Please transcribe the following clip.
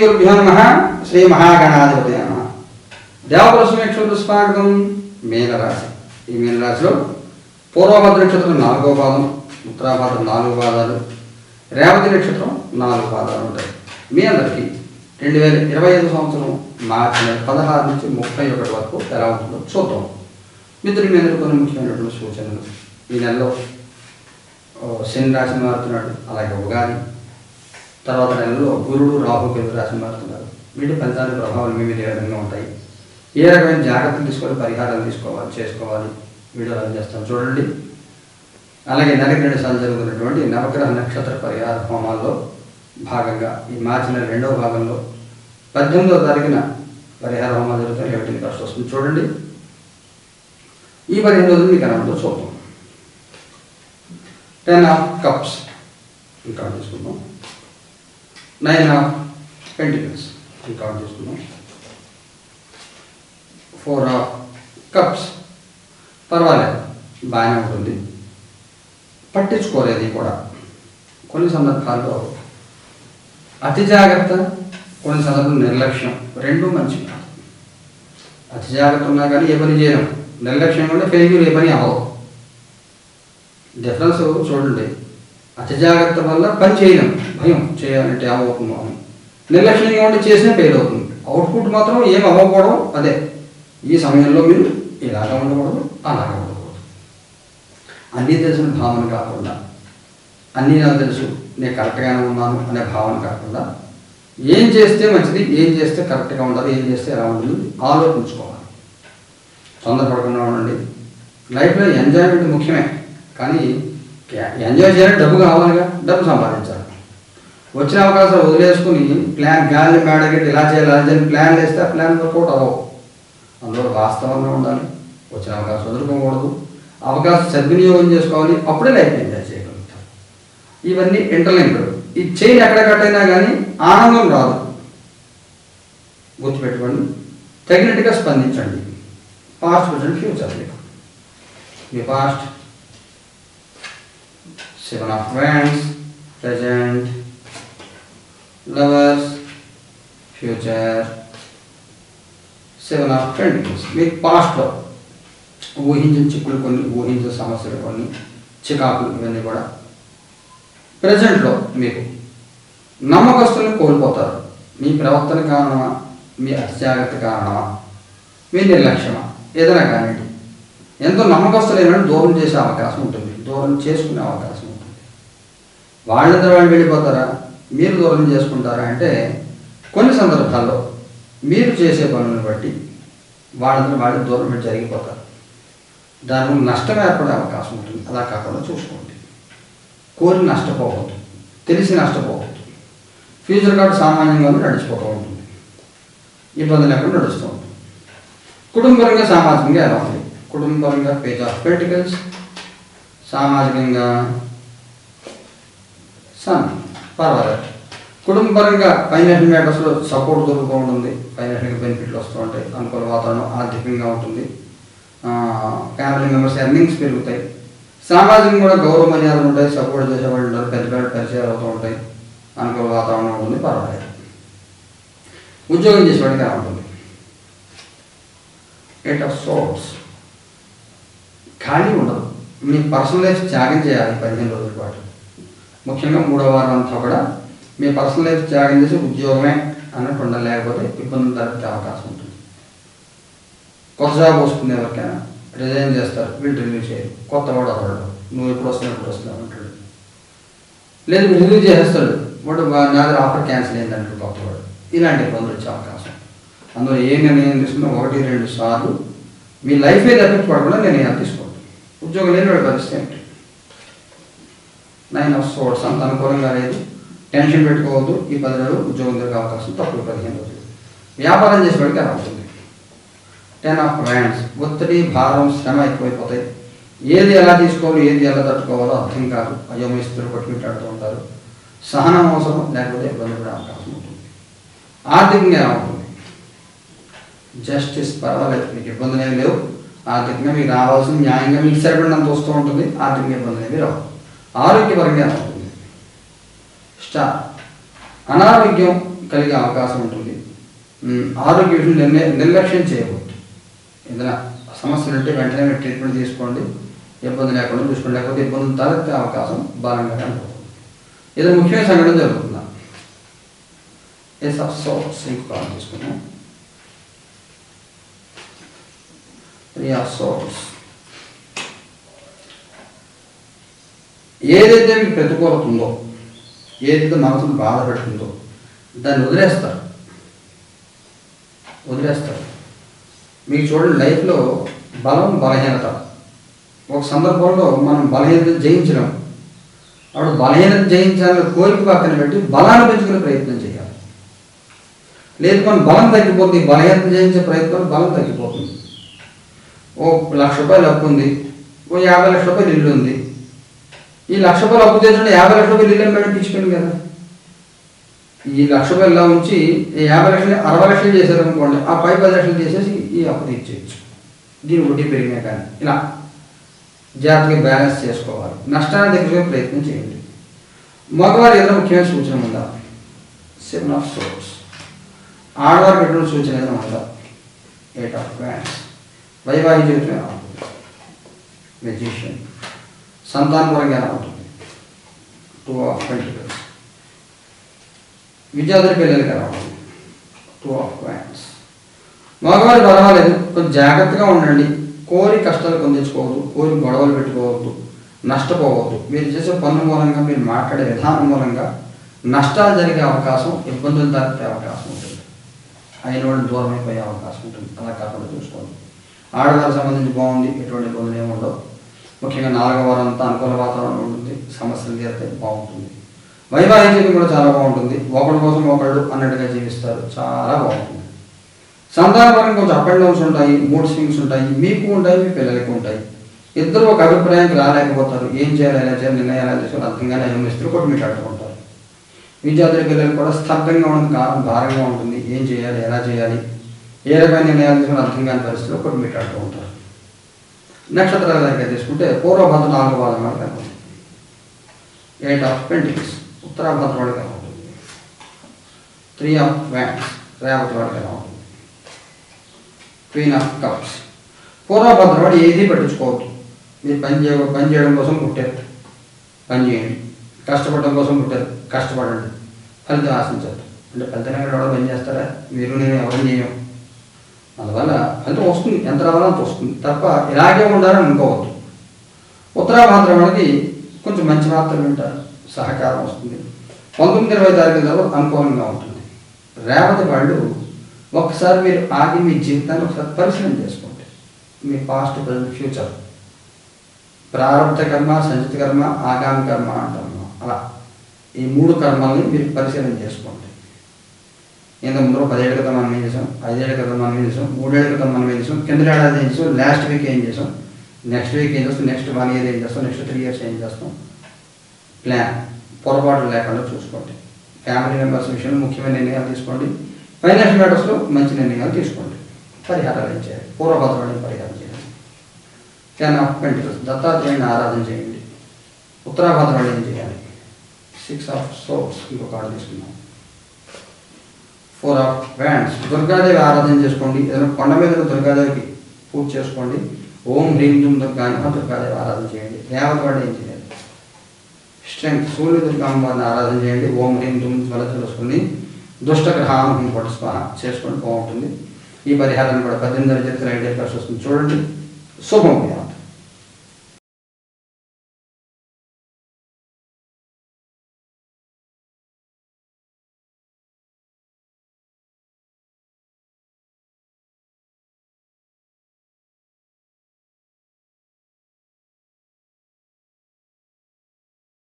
గురుభ్యో నమ శ్రీ మహాగణాధిపతి నమ దేవపుర సమీక్షలు స్వాగతం మీనరాశి. ఈ మీనరాశిలో పూర్వభద్ర నక్షత్రం నాలుగో పాదం ఉత్తరాభద్రం నాలుగు పాదాలు రేవతి నక్షత్రం నాలుగు పాదాలు ఉంటాయి. మీ అందరికీ రెండు వేల ఇరవై ఐదు సంవత్సరం మార్చి నెల పదహారు నుంచి ముప్పై ఒకటి వరకు ఎలా ఉంటుందో చూద్దాం. మిత్రులు మీ అందరికీ కొన్ని ముఖ్యమైనటువంటి సూచనలు. ఈ నెలలో ఓ, శని రాశి మారుతున్నాడు అలాగే ఉగాది తర్వాత నెలలో గురుడు రాహు కేతు రాశి మారుతున్నారు వీటి ఫలితాల ప్రభావాలు మీ మీద ఏ విధంగా ఉంటాయి? ఏ రకమైన జాగ్రత్తలు తీసుకోవాలి? పరిహారాలు తీసుకోవాలి? చేసుకోవాలి. వీడియోలు అందజేస్తాం చూడండి. అలాగే నెలకి రెండు సార్లు జరుగుతున్నటువంటి నవగ్రహ నక్షత్ర పరిహార హోమాల్లో భాగంగా ఈ మార్చి నెల రెండవ భాగంలో పద్దెనిమిదవ తారీఖున పరిహార హోమాలు జరుగుతాయి. ఎవరికి కష్టం వస్తుంది. చూడండి. ఈ పదిహేను రోజులు మీకు ఎలా చూద్దాం. Ten of cups. ఇంకా తీసుకుందాం. నైన్ ఆఫ్ పెంటికల్స్ ఇంకా తీసుకుందాం. ఫోర్ ఆఫ్ కప్స్ పర్వాలేదు. బాగానే ఉంటుంది. పట్టించుకోలేదు కూడా. కొన్ని సందర్భాల్లో అతి జాగ్రత్త కొన్ని సందర్భాలు నిర్లక్ష్యం. రెండూ కాదు. అతి జాగ్రత్త ఉన్నా కానీ ఏ పని చేయడం నిర్లక్ష్యం కూడా ఫెయిల్యూర్ ఏ పని అవ్వదు డిఫరెన్స్ చూడండి. అతి జాగ్రత్త వల్ల పని చేయడం భయం చేయాలంటే అవ్వకుండా అవును నిర్లక్ష్యంగా ఉండి చేసినా ఫెయిల్ అవుతుంది. అవుట్పుట్ మాత్రం ఏం అవ్వకపోవడం అదే. ఈ సమయంలో మీరు ఇలాగా ఉండకూడదు అలాగా ఉండకూడదు. అన్నీ తెలిసిన భావన కాకుండా. అన్నీ నాకు తెలుసు. నేను కరెక్ట్గానే ఉన్నాను అనే భావన కాకుండా. ఏం చేస్తే మంచిది? ఏం చేస్తే కరెక్ట్గా ఉండదు ఏం చేస్తే ఎలా ఉంటుంది ఆలోచించుకోవాలి. తొందరపడకుండా ఉండండి. లైఫ్లో ఎంజాయ్మెంట్ ముఖ్యమే. కానీ ఎంజాయ్ చేయాలి డబ్బు కావాలిగా డబ్బు సంపాదించాలి. వచ్చిన అవకాశాలు వదిలేసుకుని ప్లాన్ గాలి మేడగట్టి ఇలా చేయాలి అలా చేయాలి ప్లాన్ వేస్తే ఆ ప్లాన్ వర్కౌట్ అవ్వవు. అందులో వాస్తవంగా ఉండాలి వచ్చిన అవకాశం వదులుకోకూడదు. అవకాశం సద్వినియోగం చేసుకోవాలి అప్పుడే లైఫ్ ఎంజాయ్ చేయగలుగుతారు ఇవన్నీ ఇంటర్లింక్డ్ ఈ చైన్ ఎక్కడ కట్టైనా కానీ ఆనందం రాదు. గుర్తుపెట్టుకోండి తగినట్టుగా స్పందించండి. Past present future me past seven of wands present lovers future seven of pentacles మీకు పాస్ట్లో ఊహించిన చిక్కులు కొన్ని ఊహించిన సమస్యలు కొన్ని చికాకులు ఇవన్నీ కూడా ప్రజెంట్లో మీకు నమ్మకస్తులను కోల్పోతారు. మీ ప్రవర్తన కారణమా? మీ అత్యాగత కారణమా? మీ నిర్లక్ష్యమా? ఏదైనా కానివ్వండి. ఎంతో నమ్మకస్తులైన దూరం చేసే అవకాశం ఉంటుంది. దూరం చేసుకునే అవకాశం ఉంటుంది వాళ్ళు వెళ్ళిపోతారా? మీరు దూరం చేసుకుంటారా అంటే కొన్ని సందర్భాల్లో మీరు చేసే పనులను బట్టి వాళ్ళందరూ వాళ్ళు దూరం జరిగిపోతారు. దాని నష్టం ఏర్పడే అవకాశం ఉంటుంది. అలా కాకుండా చూసుకోండి. కోరి నష్టపోవద్దు. తెలిసి నష్టపోవద్దు. ఫ్యూచర్ కార్డు సామాన్యంగా నడిచిపోతూ ఉంటుంది. ఇబ్బంది లేకుండా నడుస్తూ ఉంటుంది. కుటుంబపరంగా సామాజికంగా ఎలా ఉంది? కుటుంబంగా పేజ్ ఆఫ్ పెర్టికల్స్ సామాజికంగా సన్ పర్వాలేదు. కుటుంబపరంగా ఫైనాన్షియల్ మ్యాటర్స్లో సపోర్ట్ దొరుకుతూ ఉంటుంది. ఫైనాన్షియల్ బెనిఫిట్లు వస్తూ ఉంటాయి. అనుకూల వాతావరణం ఆర్థికంగా ఉంటుంది. ఫ్యామిలీ మెంబర్స్ ఎర్నింగ్స్ పెరుగుతాయి. సామాజికంగా కూడా గౌరవ మర్యాదలు ఉంటాయి. సపోర్ట్ చేసేవాళ్ళు ఉంటారు. పెద్ద పెద్ద పరిచయాలు అవుతూ ఉంటాయి. అనుకూల వాతావరణం ఉంటుంది. పర్వాలేదు. ఉద్యోగం చేసేవాడికి ఎలా ఉంటుంది? ఎయిట్ ఆఫ్ సోర్స్ ఖాళీ ఉండదు. మీ పర్సనల్ లైఫ్ త్యాగం చేయాలి పదిహేను రోజుల పాటు. ముఖ్యంగా మూడో వారం అంతా కూడా మీ పర్సనల్ లైఫ్ త్యాగం చేసి ఉద్యోగమే అన్నట్టు ఉండలేకపోతే ఇబ్బంది ఇబ్బందులు అవకాశం ఉంటుంది. కొత్త జాబ్ వస్తుంది ఎవరికైనా రిజైన్ చేస్తారు వీళ్ళు రిలీవ్ చేయరు కొత్త వాడు అతడు నువ్వు ఎప్పుడు వస్తున్నావు ఎప్పుడు వస్తున్నావు అంటాడు. లేదు రిలీవ్ చేసేస్తాడు వాడు వా- నా దగ్గర ఆఫర్ క్యాన్సిల్ అయిందంటాడు కొత్త వాడు. ఇలాంటి ఇబ్బందులు వచ్చే అవకాశం. అందులో ఏ నిర్ణయం తీసుకున్నా ఒకటి రెండు సార్లు మీ లైఫ్ మీద ఎఫెక్ట్ పడకుండా నిర్ణయాలు తీసుకోండి. ఉద్యోగం లేని వాడి పరిస్థితి ఏంటి? నైన్ ఆఫ్ సోర్స్ అంత అనుకూలంగా లేదు. టెన్షన్ పెట్టుకోవద్దు. ఈ పది రోజులు ఉద్యోగం దొరికే అవకాశం తక్కువ పదిహేను రోజులు. వ్యాపారం చేసేవాడికి అలా ఉంటుంది టెన్ ఆఫ్ ర్యాండ్స్ ఒత్తిడి భారం శ్రమ ఎక్కువైపోతాయి. ఏది ఎలా తీసుకోవాలో ఏది ఎలా తట్టుకోవాలో అర్థం కాదు. అయోమయస్తులు పట్టుకుంటాడుతూ ఉంటారు. సహనం అవసరం లేకపోతే ఇబ్బంది పడే అవకాశం ఉంటుంది. ఆర్థికంగా ఎలా ఉంటుంది. జస్టిస్ పర్వాలేదు. మీకు ఇబ్బందులు ఏమి లేవు. ఆర్థికంగా మీకు రావాల్సిన న్యాయంగా మీకు సరిపడినంత వస్తూ ఉంటుంది. ఆర్థిక ఇబ్బందులు ఏమి రావు. ఆరోగ్యపరంగా ఎలా ఉంటుంది స్టార్ అనారోగ్యం కలిగే అవకాశం ఉంటుంది. ఆరోగ్య విషయం నిర్ణయ నిర్లక్ష్యం చేయకూడదు. ఏదైనా సమస్యలు ఉంటే వెంటనే మీరు ట్రీట్మెంట్ తీసుకోండి. ఇబ్బంది లేకుండా చూసుకోండి. లేకపోతే ఇబ్బందులు తలెత్తే అవకాశం బలంగా కనబడుతుంది. ఇది ముఖ్యమైన సంఘటన జరుగుతుందా? ఎస్ సో సోర్స్ ఇంకో కాల్ తీసుకున్నాం. Three of swords. ఏదైతే మీకు ప్రతికూలత ఉందో ఏదైతే మనసును బాధ పెడుతుందో దాన్ని వదిలేస్తారు. వదిలేస్తారు. మీకు చూడండి లైఫ్లో బలం బలహీనత. ఒక సందర్భంలో మనం బలహీనత జయించడం అప్పుడు బలహీనత జయించాలని కోరిక పక్కన పెట్టి బలాన్ని పెంచుకునే ప్రయత్నం చేయాలి. లేదు మనం బలం తగ్గిపోతుంది. బలహీనత జయించే ప్రయత్నం బలం తగ్గిపోతుంది. ఓ లక్ష రూపాయలు అప్పు ఉంది ఓ యాభై లక్ష రూపాయలు ఇల్లు ఉంది ఈ లక్ష రూపాయలు అప్పు చేస్తుంటే యాభై లక్షల రూపాయలు ఇల్లు మేడం పిచ్చిపోయింది కదా. ఈ లక్ష రూపాయలు ఇలా ఉంచి ఈ యాభై లక్షలు అరవై లక్షలు చేశారు అనుకోండి ఆ పై పది లక్షలు చేసేసి ఈ అప్పు తీర్చేయచ్చు. దీని వడ్డీ పెరిగినా కానీ. ఇలా జాగ్రత్తగా బ్యాలెన్స్ చేసుకోవాలి. నష్టాన్ని తగ్గించుకునే ప్రయత్నం చేయండి. మగవారి ఏదైనా ముఖ్యమైన సూచన ఉందా? సెవెన్ ఆఫ్ సోర్స్ ఆడవారికి ఎటువంటి సూచన ఏదైనా ఉందా? ఎయిట్ ఆఫ్ వ్యాన్స్ వైవాహిక జీవితం ఎలా ఉంటుంది మెజిషియన్ సంతానపరంగా ఎలా ఉంటుంది? Two of pentacles. విద్యార్థుల పిల్లలకి ఎలా ఉంటుంది? టూ ఆఫ్ వ్యాన్స్ మగవారు పర్వాలేదు కొంచెం జాగ్రత్తగా ఉండండి. కోరి కష్టాలు పొందించుకోవద్దు. కోరి గొడవలు పెట్టుకోవద్దు. నష్టపోవద్దు. మీరు చేసే పనుల మూలంగా మీరు మాట్లాడే విధానం మూలంగా నష్టాలు జరిగే అవకాశం ఇబ్బందులు తలెత్తే అవకాశం ఉంటుంది. అయిన వాళ్ళు దూరం అయిపోయే అవకాశం ఉంటుంది. అలా కాకుండా చూసుకోండి. ఆడవారికి సంబంధించి బాగుంది. ఎటువంటి ఇబ్బందులు ఏమి ఉండవు. ముఖ్యంగా నాలుగవ వారం అంతా అనుకూల వాతావరణం ఉంటుంది సమస్యలు తీరితే బాగుంటుంది. వైవాహిక జీవితం కూడా చాలా బాగుంటుంది. ఒకరి కోసం ఒకళ్ళు అన్నట్టుగా జీవిస్తారు చాలా బాగుంటుంది. సంతానపరంగా కొంచెం అప్ అండ్ డౌన్స్ ఉంటాయి మూడ్ స్వింగ్స్ ఉంటాయి మీకు ఉంటాయి మీ పిల్లలకి ఉంటాయి. ఇద్దరు ఒక అభిప్రాయానికి రాలేకపోతారు. ఏం చేయాలి ఎలా చేయాలి నిర్ణయాలు ఎలా చేసుకోవాలి అర్థంగానే ఇద్దరు కూడా మీకు అడుగుంటారు విద్యార్థుల పిల్లలు కూడా స్తబ్దంగా ఉంటుంది కాలం భారంగా ఉంటుంది. ఏం చేయాలి ఎలా చేయాలి ఏ రకమైన నిర్ణయాలు తీసుకుని అర్థం కాని పరిస్థితిలో కూడా మీకు ఉంటారు. నక్షత్రాల దగ్గర తీసుకుంటే పూర్వభద్ర నాలుగు పాదం వాళ్ళకి కనబడుతుంది ఎయిట్ ఆఫ్ పెంటిక్స్ ఉత్తరాభద్ర వాళ్ళకి కనబడుతుంది త్రీ ఆఫ్ వ్యాన్స్ రేవతి వాళ్ళకి కనబడుతుంది క్వీన్ ఆఫ్ కప్స్ పూర్వభద్ర వాడు ఏది పట్టించుకోవద్దు. మీరు పని చేయ పని చేయడం కోసం పుట్టారు. పని చేయండి. కష్టపడడం కోసం పుట్టారు. కష్టపడండి. ఫలితం ఆశించద్దు. అంటే ఫలితం ఎవరో పని చేస్తారా మీరు నేను ఎవరు చేయం అందువల్ల ఫలితం వస్తుంది. ఎంత రావాలో అంత వస్తుంది. తప్ప ఇలాగే ఉండాలని అనుకోవద్దు. ఉత్తరాభాద్ర వాళ్ళకి కొంచెం మంచి మాత్రం వింటారు సహకారం వస్తుంది. పంతొమ్మిది ఇరవై తారీఖు అనుకూలంగా ఉంటుంది. రేవతి వాళ్ళు ఒకసారి మీరు ఆగి మీ జీవితాన్ని ఒకసారి పరిశీలన చేసుకోండి. మీ పాస్ట్ ప్రజెంట్ ఫ్యూచర్ ప్రారంభ కర్మ సంచిత కర్మ ఆగామి కర్మ అంటాము. అలా ఈ మూడు కర్మల్ని మీరు పరిశీలన చేసుకోండి. ఇంత ముందు పదేళ్ళ క్రితం మనం ఏం చేసాం? ఐదేళ్ళ క్రితం మనం ఏం చేసాం? మూడేళ్ళ క్రితం మనం ఏం చేసాం? కింద ఏడాది ఏం చేసాం? లాస్ట్ వీక్ ఏం చేసాం? నెక్స్ట్ వీక్ ఏం చేస్తాం? నెక్స్ట్ వన్ ఇయర్ ఏం చేస్తాం? నెక్స్ట్ త్రీ ఇయర్స్ ఏం చేస్తాం? ప్లాన్. పొరపాటు లేకుండా చూసుకోండి. ఫ్యామిలీ మెంబర్స్ విషయంలో ముఖ్యమైన నిర్ణయాలు తీసుకోండి. ఫైనాన్షియల్ మ్యాటర్స్లో మంచి నిర్ణయాలు తీసుకోండి. పరిహారాలు ఏం చేయాలి? పూర్వభద్రమైన పరిహారం చేయాలి. టెన్ ఆఫ్ పెంటికల్స్ దత్తాత్రేయుని ఆరాధన చేయండి. ఉత్తరాభద్రాన్ని ఏం చేయాలి? సిక్స్ ఆఫ్ సోర్స్ ఇంకొక ఆర్డర్ తీసుకున్నాం ఫోర్ ఆఫ్ వ్యాండ్స్ దుర్గాదేవి ఆరాధన చేసుకోండి. ఏదైనా కొండ మీద దుర్గాదేవికి పూజ చేసుకోండి. ఓం హ్రీం దుమ్ దుర్గా దుర్గాదేవి ఆరాధన చేయండి. రేవతవాడు ఏం చేయాలి? స్ట్రెంగ్త్ సూర్య దుర్గాంబాన్ని ఆరాధన చేయండి. ఓం హ్రీం దుమ్ జ్వల తెలుసుకుని దుష్టగ్రహాలను పట్టుస్పా చేసుకొని బాగుంటుంది. ఈ పరిహారాన్ని కూడా పద్దెనిమిది జరిగితే ఐడియా కలిసి వస్తుంది. చూడండి. శుభం